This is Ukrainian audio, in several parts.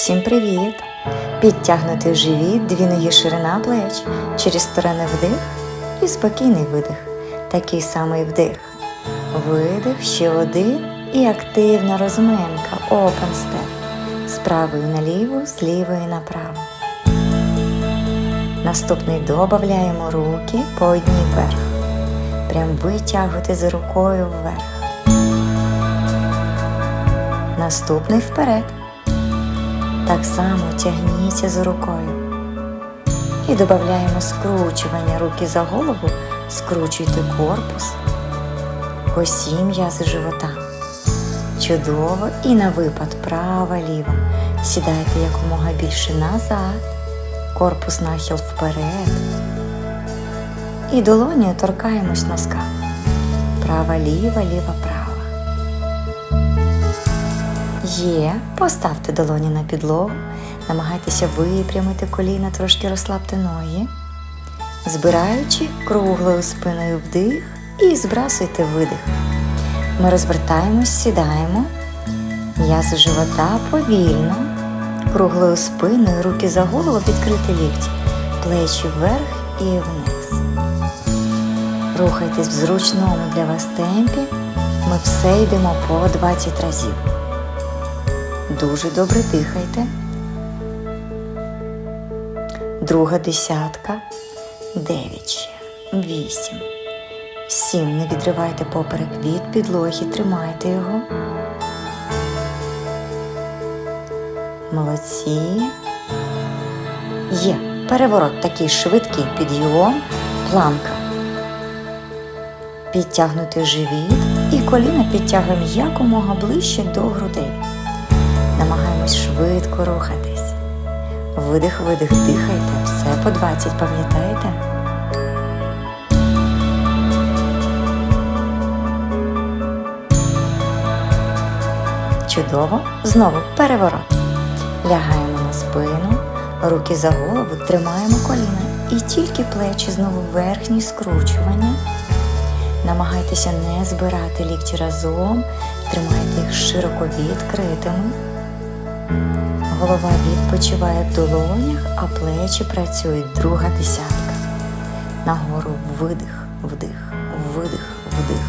Всім привіт! Підтягнутий живіт, дві ноги ширина плеч, через сторони вдих і спокійний видих. Такий самий вдих. Видих, ще один і активна розминка. Open step. З правої наліву, з лівої направо. Наступний додаємо руки по одній вверх. Прям витягуйте за рукою вверх. Наступний вперед. Так само тягніться за рукою. І додаємо скручування руки за голову, скручуйте корпус, косі м'язи живота. Чудово і на випад права-ліва. Сідайте якомога більше назад, корпус нахил вперед. І долонею торкаємось носка. Права-ліва, ліва-права. Є, поставте долоні на підлогу, намагайтеся випрямити коліна, трошки розслабте ноги, збираючи круглою спиною вдих і збрасуйте видих. Ми розвертаємось, сідаємо, м'язи живота повільно, круглою спиною, руки за голову, відкрити лікті, плечі вверх і вниз. Рухайтесь в зручному для вас темпі. Ми все йдемо по 20 разів. Дуже добре дихайте. Друга десятка. Дев'ять. Вісім. Сім. Не відривайте поперек від підлоги, тримайте його. Молодці. Є. Переворот такий швидкий підйом, планка. Підтягнути живіт і коліна підтягуємо якомога ближче до грудей. Намагаємось швидко рухатись. Видих, видих, дихайте. Все по 20, пам'ятаєте? Чудово. Знову переворот. Лягаємо на спину, руки за голову, тримаємо коліна. І тільки плечі знову верхні скручування. Намагайтеся не збирати лікті разом, тримайте їх широко відкритими. Голова відпочиває в долонях, а плечі працюють друга десятка. Нагору видих, вдих, видих, вдих.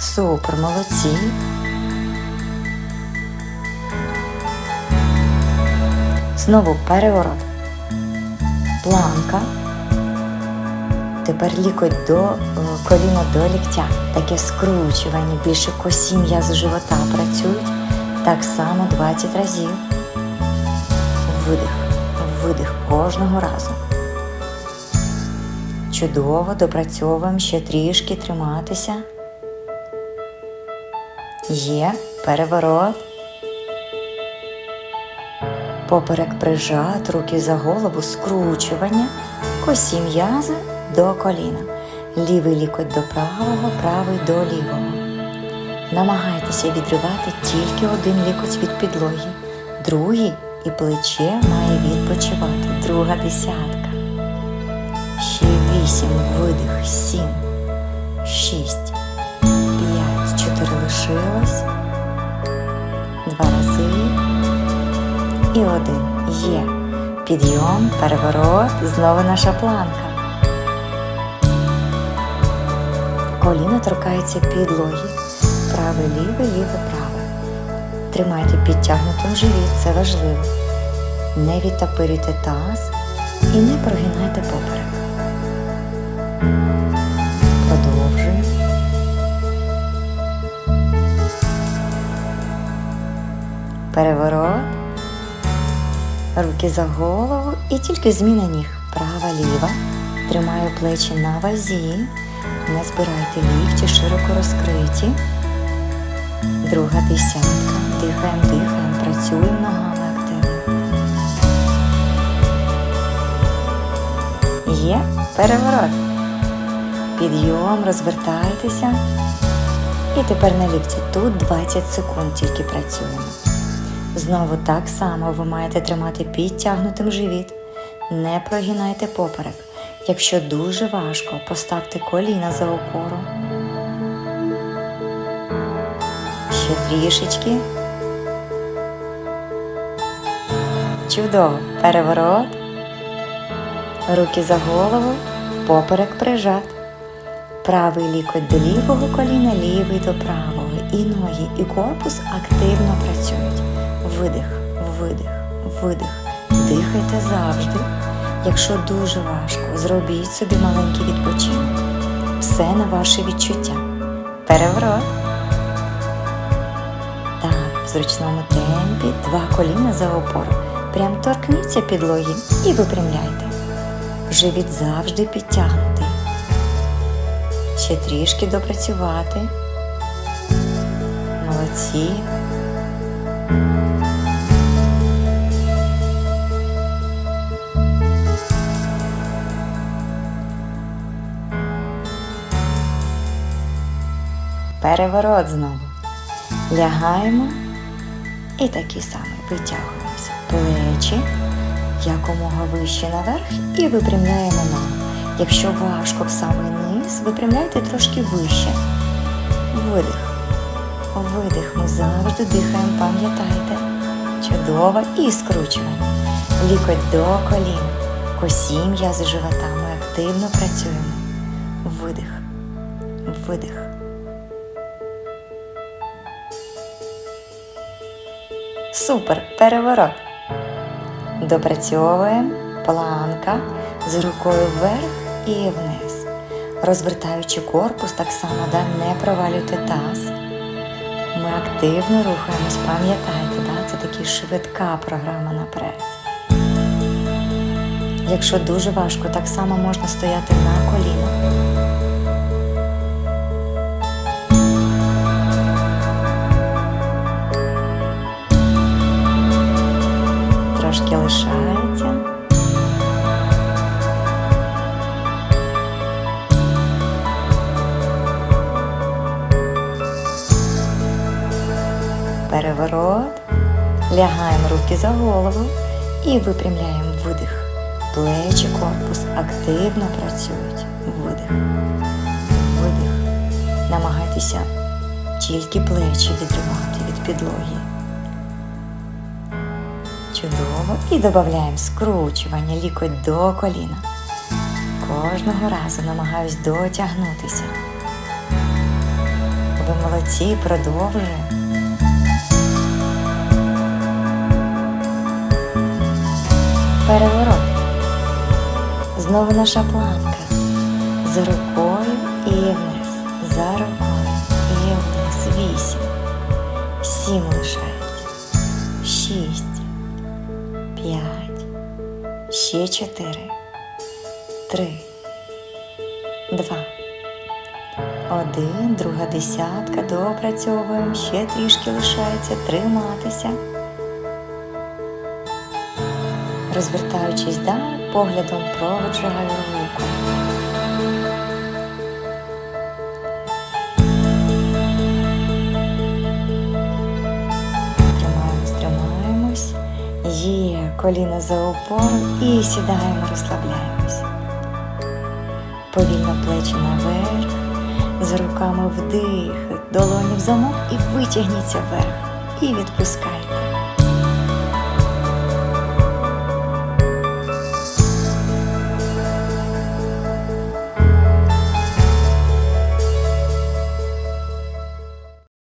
Супер, молодці. Знову переворот. Планка. Тепер лікоть до е, коліна до ліктя. Таке скручування, більше косі м'язи живота працюють. Так само 20 разів. Видих, видих кожного разу. Чудово, допрацьовуємо ще трішки триматися. Є переворот. Поперек прижат, руки за голову, скручування, косі м'язи до коліна. Лівий лікоть до правого, правий до лівого. Намагайтеся відривати тільки один лікоть від підлоги, другий і плече має відпочивати. Друга десятка. Ще вісім, видих, сім, шість, п'ять, чотири лишилось. Два рази. І один. Є. Підйом, переворот, знову наша планка. Коліна торкається підлоги. Праве, ліве, ліве, праве. Тримайте підтягнутим живіт, це важливо. Не відтопирюйте таз і не прогинайте поперек. Продовжуємо. Переворот. Руки за голову і тільки зміна ніг. Права, ліва. Тримаю плечі на вазі. Не збирайте лікті, широко розкриті. Друга десятка. Дихаємо, дихаємо, працюємо ногами активно. Є переворот. Підйом, розвертайтеся. І тепер на лікті. Тут 20 секунд тільки працюємо. Знову так само ви маєте тримати підтягнутим живіт. Не прогинайте поперек. Якщо дуже важко, поставте коліна за опору. Ще трішечки. Чудово. Переворот. Руки за голову, поперек прижат. Правий лікоть до лівого коліна, лівий до правого. І ноги, і корпус активно працюють. Видих, видих, видих. Дихайте завжди. Якщо дуже важко, зробіть собі маленький відпочинок. Все на ваше відчуття. Переворот. Зручному темпі два коліна за опору. Прям торкніться підлоги і випрямляйте. Живіт завжди підтягнутий. Ще трішки допрацювати. Молодці. Переворот знову. Лягаємо і такий самий витягуємося. Плечі якомога вище наверх і випрямляємо ногу. Якщо важко в самий низ, випрямляйте трошки вище. Видих. Видих. Ми завжди дихаємо, пам'ятайте. Чудово. І скручуємо. Лікоть до колін. Косі м'язи живота. Ми активно працюємо. Видих. Видих. Супер. Переворот. Допрацьовуємо планка з рукою вверх і вниз. Розвертаючи корпус, так само да, не провалюйте таз. Ми активно рухаємось, пам'ятайте, да, це така швидка програма на прес. Якщо дуже важко, так само можна стояти на колінах. Трошки лишається. Переворот. Лягаємо руки за голову і випрямляємо видих. Плечі, корпус активно працюють. Видих. Видих. Намагайтеся тільки плечі відривати від підлоги. Чудово. І додаємо скручування лікоть до коліна. Кожного разу намагаюсь дотягнутися. Ви молодці, продовжуємо. Переворот. Знову наша планка. За рукою і вниз. За рукою і вниз. Вісім. Сім лишається. Ще чотири. Три. Два. Один, друга десятка. Допрацьовуємо. Ще трішки лишається. Триматися. Розвертаючись далі, поглядом проводжаю руку. Коліна за опору і сідаємо, розслабляємось. Повільно плечі наверх, з руками вдих, долоні в замок і витягніться вверх. І відпускайте.